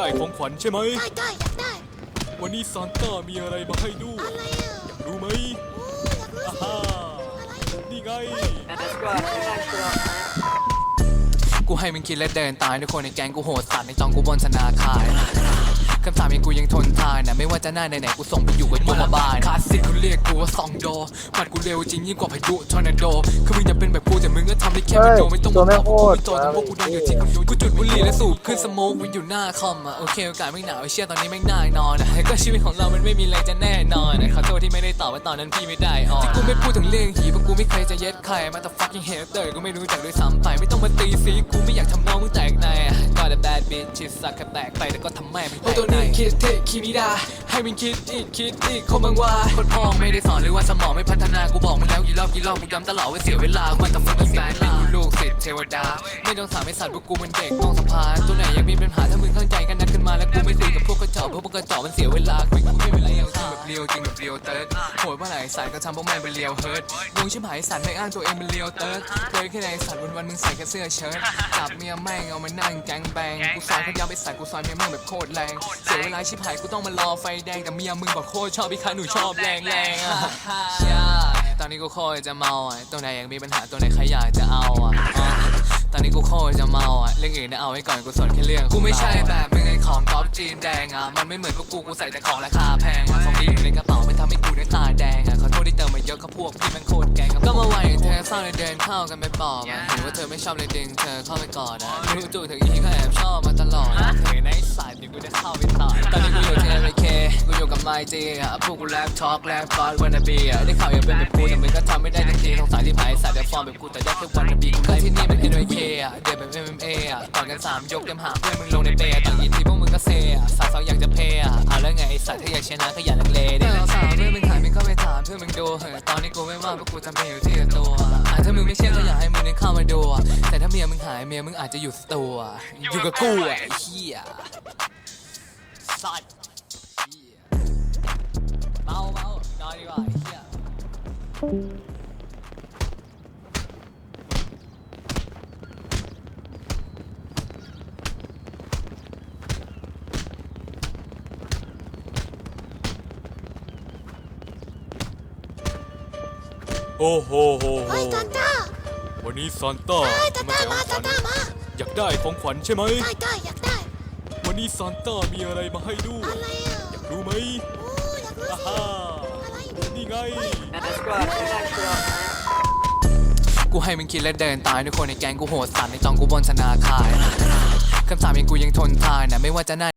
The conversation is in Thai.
ได้ของขวัญใช่ไหม ได้ได้อยากได้ วันนี้ซานต้ามีอะไรมาให้ดูอะไรอะรู้ไหมโอ้อยากรู้อ่าสิฮ่าอะไรนี่ไง กูให้มึงคิดและเดินตายทุกคนในแก๊งกูโหดสัตว์ในจองกูบนธนาคารค นทานนะไม่ว่าจะหน้าไหนๆกูส่งไปอยู่กับยมบาลคลาสสิกเขาเรียกกูว่าซองโดหมัดกูเร็วจริงยิ่งกว่าพายุทอร์นาโดคือมึงจะเป็นแบบกูแต่มึงก็ทำได้แค่วิดีโอไม่ต้องตัวมาแม่ตงอบโคกูตรไม่โจทย์ทั้งพวกกูดังอยู่ที่กูกูจุดบุหรี่และสูบขึ้นสโมกวิ่งอยู่หน้าคอมอะโอเคโอกาสไม่หนาวไอ้เชี่ยตอนนี้ไม่น่านอนอะก็ชีวิตของเรามันไม่มีอะไรจะแน่นอนอะขอโทษที่ไม่ได้ตอบว่าตอนนั้นพี่ไม่ได้ออกที่กูไม่พูดถึงเรื่องหีเพราะกูไม่เคยจะเย็ดใครมาแต่ fucking hater กูไม่รู้จักด้วยซ้ำไปไม่ต้องมาตีสีกูไม่อยากทำน้องมึงแตกในอะ got a bad bitch ชิดสักแค่แตกไปแล้วก็ทำแม่มึงแตกตัวนี้คิดเทคิมิดาให้มันคิดอีกคิดอีกคงบังว่าคนพ่อไม่ได้สอนหรือว่าสมองไม่พัฒนากูบอกมึงแล้วกี่รอบกี่รอบกูย้ำตลอดว่าเสียเวลามันต้องฟังแฟนเป็นลูกศิษย์เทวดา ไม่ต้องถามไอ้สัตว์พวกกูมันเด็กต้องสะพานตัวไหนยังมีปัญหาถ้ามึงเข้าใจกันนัดกันมาแล้วกูไม่ตีกับพวกกระจอกเพราะพวกกระจอกมันเสียเวลากูไม่เป็นไรอย่างจริงแบบเรียวจริงแบบเรียวเติร์ด โหดว่าไหนสายก็ทำพวกแม่งเป็นเรียวเฮิร์ตงงชิบหายสัตว์ไม่อ้างตัวเองเป็นเรียวเติร์ดเคยแค่ไหนสัตว์วันวันๆมึงใส่แค่เสื้อเชิ้ตจับเมียแม่งเอามานั่งแก๊งแบงกูซอยเขายับไปใส่กูซอยเมียแม่งแบบโคตรแรงเสียเวลาชิบหายกูต้องมารอไฟแดงแต่เมียมึงบอกโคตรชอบพี่คะหนูชอบแรงแรงๆอะใช่ตอนนี้กูโคตรจะเมาอะตัวไหนยังมีปัญหาตัวไหนใครอยากจะเอาอะอะตอนนี้กูโคตรจะเมาอะเรื่องอื่นนะเอาไว้ก่อนกูสนแค่เรื่องกูไม่ใช่แบบมึงไอ้ของก๊อป จีนแดงอะมันไม่เหมือนพวกกูกูใส่แต่ของราคาแพงอะของดีอยู่ในกระเป๋าไม่ทำให้กูได้ตาแดงอะขอโทษที่เติมมาเยอะก็พวกพี่แมันโคตรแกงก็มาไหวเธอเศร้าเลยเดินเข้ากันไปปอบอะเห็นว่าเธอไม่ชอบเลยดึงเธอเข้าไปกอดอะรู้จู่เธออีก็แอบชอบมาตลอดอะเธอในสายเดี๋ยวกูจะเข้าไปต่อตอนนี้กูอยู่ที่ LK กูอยู่กับไมจีอะพวกกูแรปทอล์กแรปฟอสวันนาบีอะได้ข่าวอยากเป็นแบบกูแต่มึงก็ทำไม่ได้ทันทีสงสารที่ผายสายแต่ฟอร์มแบบกูแต่ได้แค่วั กันสามยกเตรียมหาเพื่อนมึงลงในเปย์ต่างยินทีพวกมึงก็เซอะสาวสาวอยากจะเพย์อะเอาแล้วไงไอ้สัตว์ถ้าอยากชนะก็อย่าลังเลดิสาวเพื่อนมึงหายมึงก็ไปถามเพื่อนมึงดูเฮ้ยตอนนี้กูไม่ว่างเพราะกูทำเพลงอยู่ที่ตัวอะถ้ามึงไม่เชื่อก็อยากให้มึงได้เข้ามาดูอะแต่ถ้าเมียมึงหายเมียมึงอาจจะอยู่สตูอะอยู่กับกูอะไอ้เหี้ยสัตว์เหี้ยเมาเมานอนดีกว่าไอ้เหี้ย โอ้โหโหโหเฮ้ยตาตาวันนี้ซานต้าเฮ้ยตามาตาแจกขมาองขตาวัญตามาอยากได้ของขวัญใช่ไหม ได้ได้อยากได้ วันนี้ซานต้ามีอะไรมาให้ดูอะไรอะรู้ไหมโอ้อยากรู้อ่าสิฮ่าอะไรนี่ไง กูให้มึงคิดและเดินตายทุกคนในแก๊งกูโหดสัตว์ในจองกูบนธนาคารคำสาปยังกูยังทนทานนะไม่ว่าจะหน้า